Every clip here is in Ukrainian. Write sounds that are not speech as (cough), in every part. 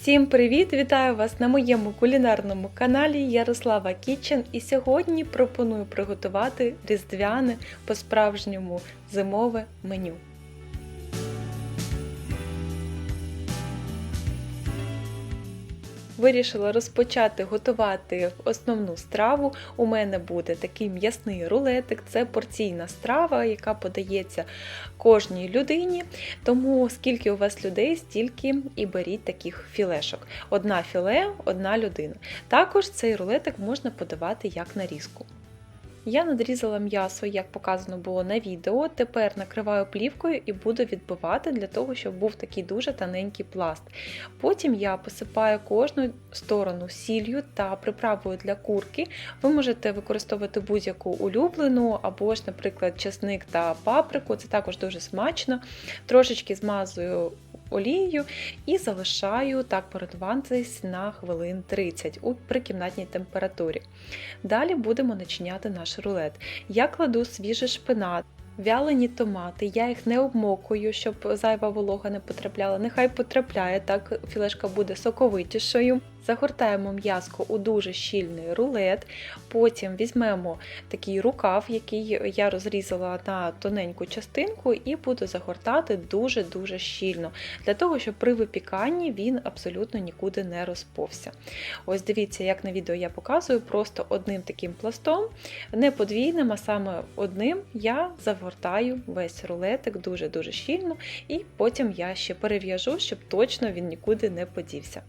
Всім привіт! Вітаю вас на моєму кулінарному каналі Ярослава Кітчен. І сьогодні пропоную приготувати різдвяне по-справжньому зимове меню. Вирішила розпочати готувати основну страву. У мене буде такий м'ясний рулетик, це порційна страва, яка подається кожній людині. Тому скільки у вас людей, стільки і беріть таких філешок. Одна філе, одна людина. Також цей рулетик можна подавати як нарізку. Я надрізала м'ясо, як показано було на відео. Тепер накриваю плівкою і буду відбивати для того, щоб був такий дуже тоненький пласт. Потім я посипаю кожну сторону сіллю та приправою для курки. Ви можете використовувати будь-яку улюблену, або ж, наприклад, чесник та паприку. Це також дуже смачно. Трошечки змазую олією і залишаю так передуватись на хвилин 30 у прикімнатній температурі. Далі будемо начиняти наш рулет. Я кладу свіжий шпинат. Вялені томати, я їх не обмокую, щоб зайва волога не потрапляла. Нехай потрапляє, так філешка буде соковитішою. Загортаємо м'язко у дуже щільний рулет. Потім візьмемо такий рукав, який я розрізала на тоненьку частинку, і буду загортати дуже-дуже щільно, для того, щоб при випіканні він абсолютно нікуди не розповся. Ось дивіться, як на відео я показую, просто одним таким пластом, не подвійним, а саме одним я загортаю весь рулетик дуже-дуже щільно, і потім я ще перев'яжу, щоб точно він нікуди не подівся.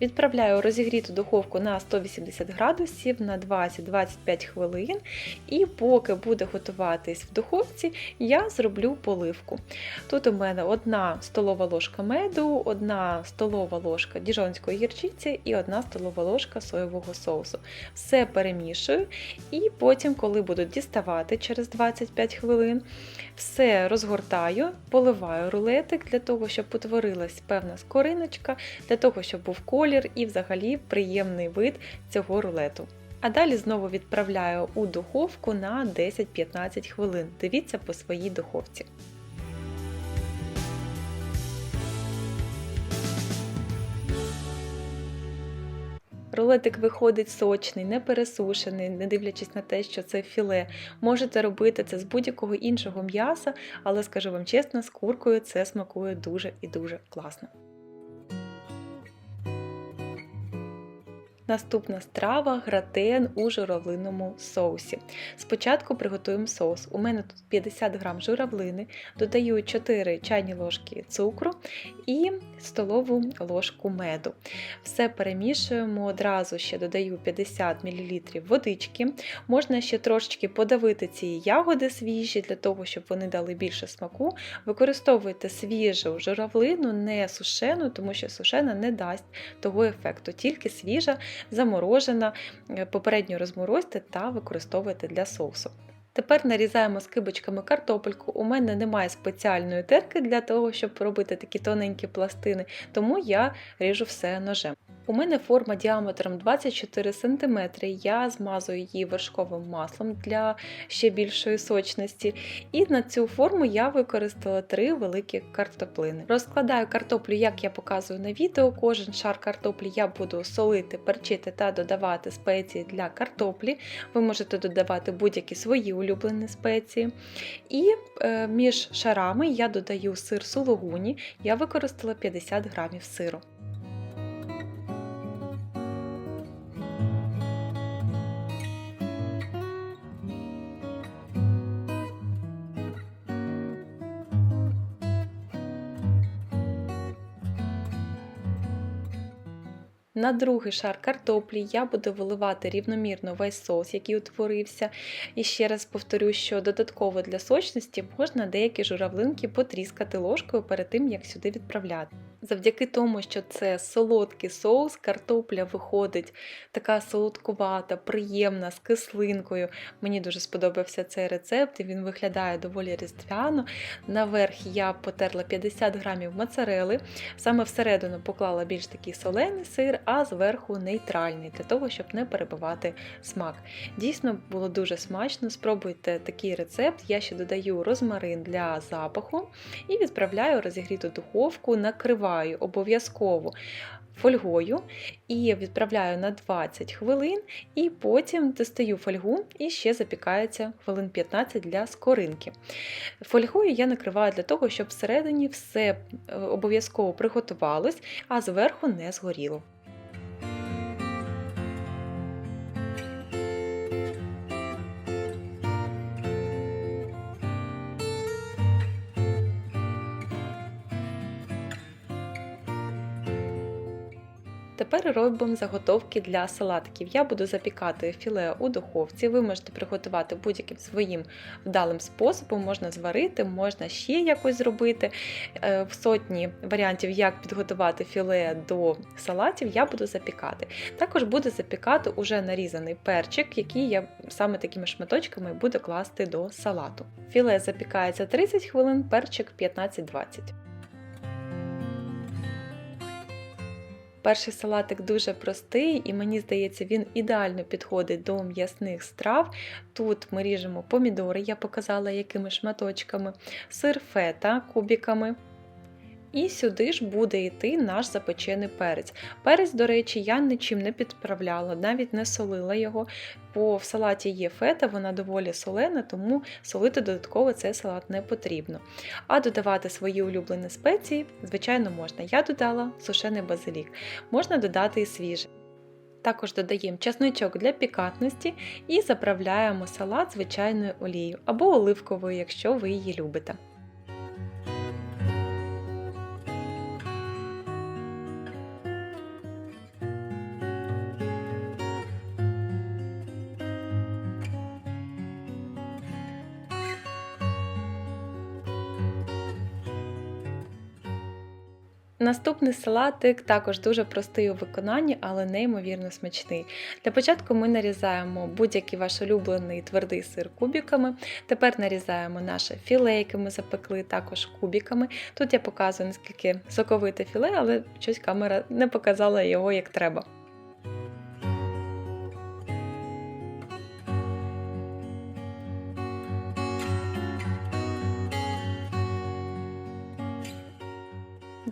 Відправляю розігріту духовку на 180 градусів на 20-25 хвилин, і поки буде готуватись в духовці, я зроблю поливку. Тут у мене одна столова ложка меду, одна столова ложка діжонської гірчиці і одна столова ложка соєвого соусу. Все перемішую, і потім, коли буду діставати через 25 хвилин, все розгортаю, поливаю рулетик для того, щоб утворилась певна скориночка, для того, щоб був колір і взагалі приємний вид цього рулету. А далі знову відправляю у духовку на 10-15 хвилин. Дивіться по своїй духовці. Рулетик виходить сочний, не пересушений, не дивлячись на те, що це філе. Можете робити це з будь-якого іншого м'яса, але скажу вам чесно, з куркою це смакує дуже і дуже класно. Наступна страва гратен у журавлиному соусі. Спочатку приготуємо соус. У мене тут 50 г журавлини, додаю 4 чайні ложки цукру і столову ложку меду. Все перемішуємо, одразу ще додаю 50 мл водички. Можна ще трошечки подавити ці ягоди свіжі, для того, щоб вони дали більше смаку. Використовуйте свіжу журавлину, не сушену, тому що сушена не дасть того ефекту, тільки свіжа заморожена, е, попередньо розморозьте та використовуйте для соусу. Тепер нарізаємо скибочками картопельку. У мене немає спеціальної терки для того, щоб робити такі тоненькі пластини, тому я ріжу все ножем. У мене форма діаметром 24 см, я змазую її вершковим маслом для ще більшої сочності. І на цю форму я використала три великі картоплини. Розкладаю картоплю, як я показую на відео. Кожен шар картоплі я буду солити, перчити та додавати спеції для картоплі. Ви можете додавати будь-які свої улюблені спеції. І е, між шарами я додаю сир сулугуні, я використала 50 грамів сиру. На другий шар картоплі я буду виливати рівномірно весь соус, який утворився. І ще раз повторю, що додатково для сочності можна деякі журавлинки потріскати ложкою перед тим, як сюди відправляти. Завдяки тому, що це солодкий соус, картопля виходить така солодкувата, приємна, з кислинкою. Мені дуже сподобався цей рецепт, і він виглядає доволі різдвяно. Наверх я потерла 50 грамів моцарели, саме всередину поклала більш такий солений сир, а зверху нейтральний, для того, щоб не перебивати смак. Дійсно було дуже смачно. Спробуйте такий рецепт. Я ще додаю розмарин для запаху і відправляю розігріту духовку, накриваю обов'язково фольгою і відправляю на 20 хвилин, і потім достаю фольгу і ще запікається хвилин 15 для скоринки. Фольгою я накриваю для того, щоб всередині все е, обов'язково приготувалось, а зверху не згоріло. Тепер робимо заготовки для салатиків. Я буду запікати філе у духовці. Ви можете приготувати будь-яким своїм вдалим способом, можна зварити, можна ще якось зробити. Е, В сотні варіантів, як підготувати філе до салатів, я буду запікати. Також буду запікати уже нарізаний перчик, який я саме такими шматочками буду класти до салату. Філе запікається 30 хвилин, перчик 15-20. Перший салатик дуже простий, і мені здається, він ідеально підходить до м'ясних страв. Тут ми ріжемо помідори, я показала якими шматочками, сир фета кубиками. І сюди ж буде йти наш запечений перець. Перець, до речі, я нічим не підправляла, навіть не солила його, бо в салаті є фета, вона доволі солена, тому солити додатково цей салат не потрібно. А додавати свої улюблені спеції, звичайно, можна. Я додала сушений базилік, можна додати і свіжий. Також додаємо чесничок для пікантності і заправляємо салат звичайною олією або оливковою, якщо ви її любите. Наступний салатик також дуже простий у виконанні, але неймовірно смачний. Для початку ми нарізаємо будь-який ваш улюблений твердий сир кубіками. Тепер нарізаємо наше філе, яке ми запекли, також кубіками. Тут я показую, наскільки соковите філе, але щось камера не показала його як треба.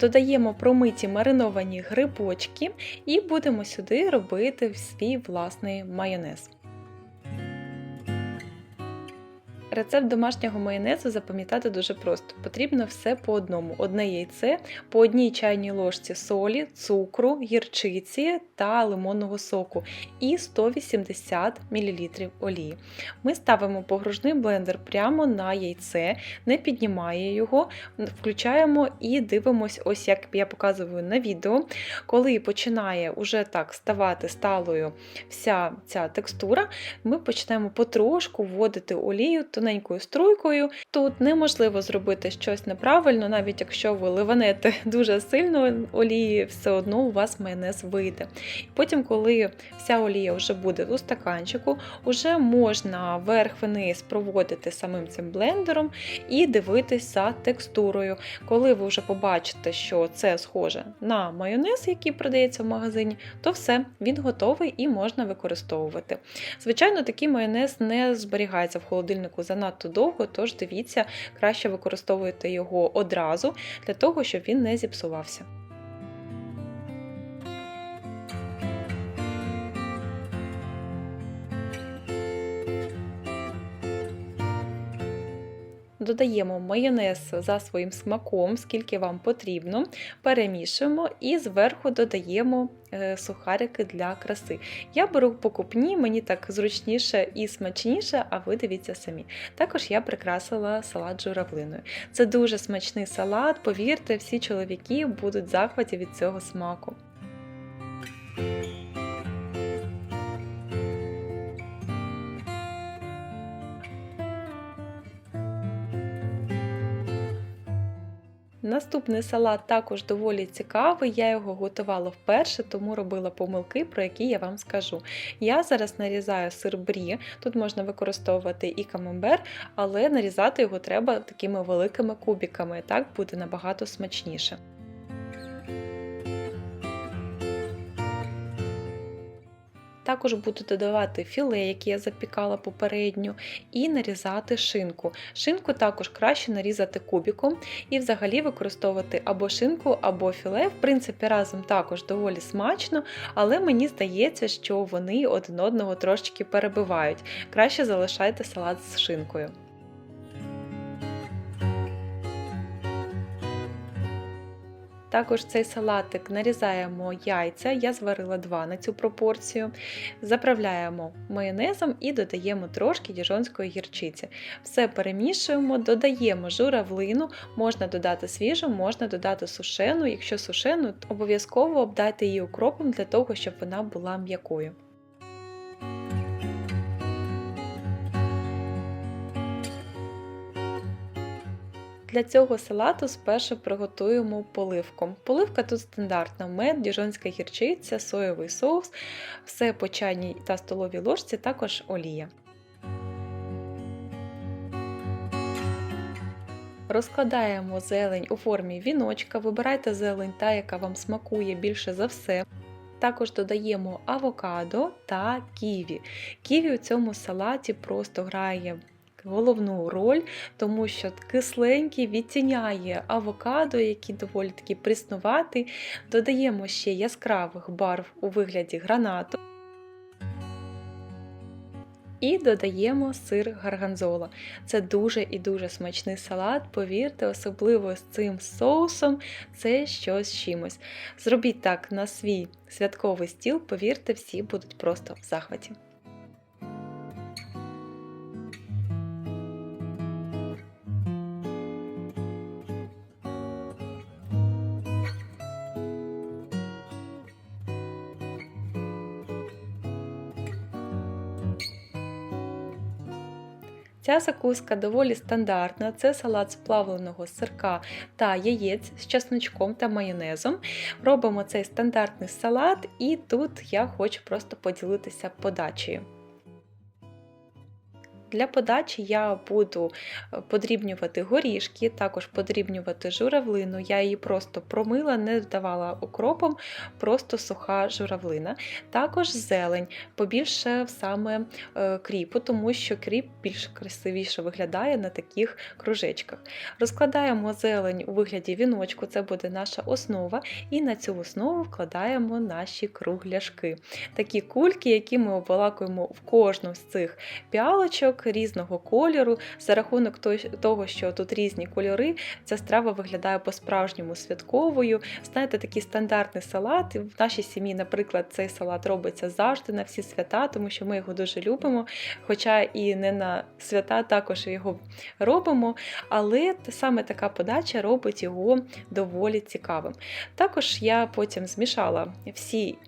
Додаємо промиті мариновані грибочки і будемо сюди робити свій власний майонез. Рецепт домашнього майонезу запам'ятати дуже просто. Потрібно все по одному: одне яйце, по одній чайній ложці солі, цукру, гірчиці та лимонного соку і 180 мл олії. Ми ставимо погружний блендер прямо на яйце, не піднімає його, включаємо і дивимося, ось як я показую на відео. Коли починає уже так ставати сталою вся ця текстура, ми почнемо потрошку вводити олію тоненькою струйкою. Тут неможливо зробити щось неправильно, навіть якщо ви ливанете (laughs) дуже сильно олії, все одно у вас майонез вийде. Потім, коли вся олія вже буде у стаканчику, вже можна верх-вниз проводити самим цим блендером і дивитися за текстурою. Коли ви вже побачите, що це схоже на майонез, який продається в магазині, то все, він готовий і можна використовувати. Звичайно, такий майонез не зберігається в холодильнику занадто довго, тож дивіться, краще використовуйте його одразу для того, щоб він не зіпсувався. Додаємо майонез за своїм смаком, скільки вам потрібно, перемішуємо і зверху додаємо е, сухарики для краси. Я беру покупні, мені так зручніше і смачніше, а ви дивіться самі. Також я прикрасила салат журавлиною. Це дуже смачний салат, повірте, всі чоловіки будуть в захваті від цього смаку. Наступний салат також доволі цікавий. Я його готувала вперше, тому робила помилки, про які я вам скажу. Я зараз нарізаю сир брі, тут можна використовувати і камембер, але нарізати його треба такими великими кубиками, так буде набагато смачніше. Також буду додавати філе, яке я запікала попередньо, і нарізати шинку. Шинку також краще нарізати кубіком і взагалі використовувати або шинку, або філе. В принципі, разом також доволі смачно, але мені здається, що вони один одного трошечки перебивають. Краще залишайте салат з шинкою. Також цей салатик нарізаємо яйця, я зварила два на цю пропорцію, заправляємо майонезом і додаємо трошки діжонської гірчиці. Все перемішуємо, додаємо журавлину, можна додати свіжу, можна додати сушену. Якщо сушену, обов'язково обдайте її укропом для того, щоб вона була м'якою. Для цього салату спершу приготуємо поливку. Поливка тут стандартна: мед, діжонська гірчиця, соєвий соус, все по чайній та столовій ложці, також олія. Розкладаємо зелень у формі віночка, вибирайте зелень та, яка вам смакує більше за все. Також додаємо авокадо та ківі. Ківі у цьому салаті просто грає головну роль, тому що кисленький відтіняє авокадо, який доволі таки приснуватий. Додаємо ще яскравих барв у вигляді гранату. І додаємо сир гарганзола. Це дуже і дуже смачний салат, повірте, особливо з цим соусом це щось чимось. Зробіть так на свій святковий стіл, повірте, всі будуть просто в захваті. Ця закуска доволі стандартна, це салат з плавленого сирка та яєць з чесночком та майонезом. Робимо цей стандартний салат, і тут я хочу просто поділитися подачею. Для подачі я буду е, подрібнювати горішки, також подрібнювати журавлину. Я її просто промила, не додавала укропом, просто суха журавлина. Також зелень, побільше саме е, кріпу, тому що кріп більш красивіше виглядає на таких кружечках. Розкладаємо зелень у вигляді віночку, це буде наша основа, і на цю основу вкладаємо наші кругляшки. Такі кульки, які ми обвалакуємо в кожну з цих піалочок квіток різного кольору. За рахунок того, що тут різні кольори, ця страва виглядає по-справжньому святковою. Знаєте, такий стандартний салат. В нашій сім'ї, наприклад, цей салат робиться завжди на всі свята, тому що ми його дуже любимо. Хоча і не на свята також його робимо. Але саме така подача робить його доволі цікавим. Також я потім змішала всі.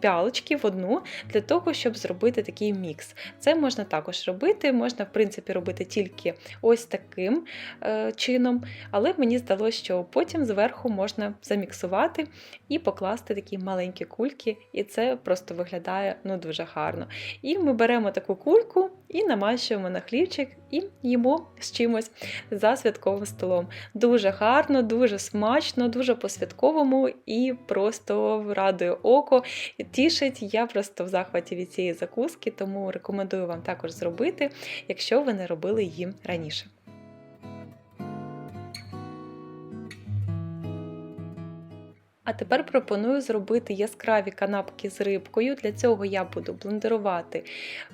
Пялочки в одну для того, щоб зробити такий мікс. Це можна також робити, можна, в принципі, робити тільки ось таким е, чином, але мені здалося, що потім зверху можна заміксувати і покласти такі маленькі кульки, і це просто виглядає ну, дуже гарно. І ми беремо таку кульку і намащуємо на хлібчик і їмо з чимось за святковим столом. Дуже гарно, дуже смачно, дуже по-святковому і просто радує око тішить. Я просто в захваті від цієї закуски, тому рекомендую вам також зробити, якщо ви не робили її раніше. А тепер пропоную зробити яскраві канапки з рибкою. Для цього я буду блендерувати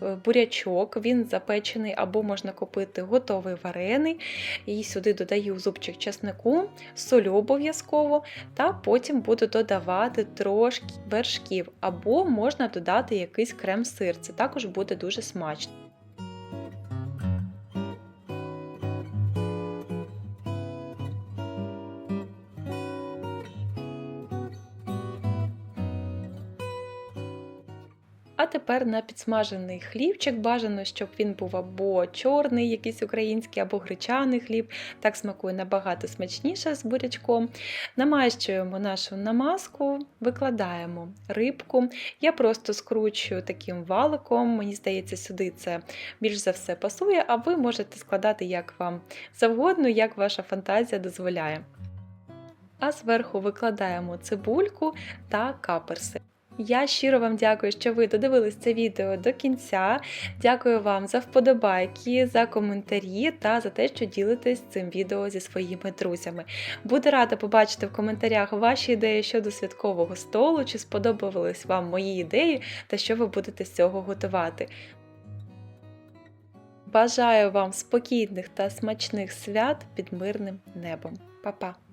е, бурячок, він запечений або можна купити готовий варений. І сюди додаю зубчик чеснику, солю обов'язково, та потім буду додавати трошки вершків, або можна додати якийсь крем-сир. Це також буде дуже смачно. Тепер на підсмажений хлібчик. Бажано, щоб він був або чорний, якийсь український, або гречаний хліб. Так смакує набагато смачніше з бурячком. Намащуємо нашу намазку, викладаємо рибку. Я просто скручую таким валиком. Мені здається, сюди це більш за все пасує, а ви можете складати як вам завгодно, як ваша фантазія дозволяє. А зверху викладаємо цибульку та каперси. Я щиро вам дякую, що ви додивились це відео до кінця. Дякую вам за вподобайки, за коментарі та за те, що ділитесь цим відео зі своїми друзями. Буду рада побачити в коментарях ваші ідеї щодо святкового столу, чи сподобались вам мої ідеї та що ви будете з цього готувати. Бажаю вам спокійних та смачних свят під мирним небом. Па-па!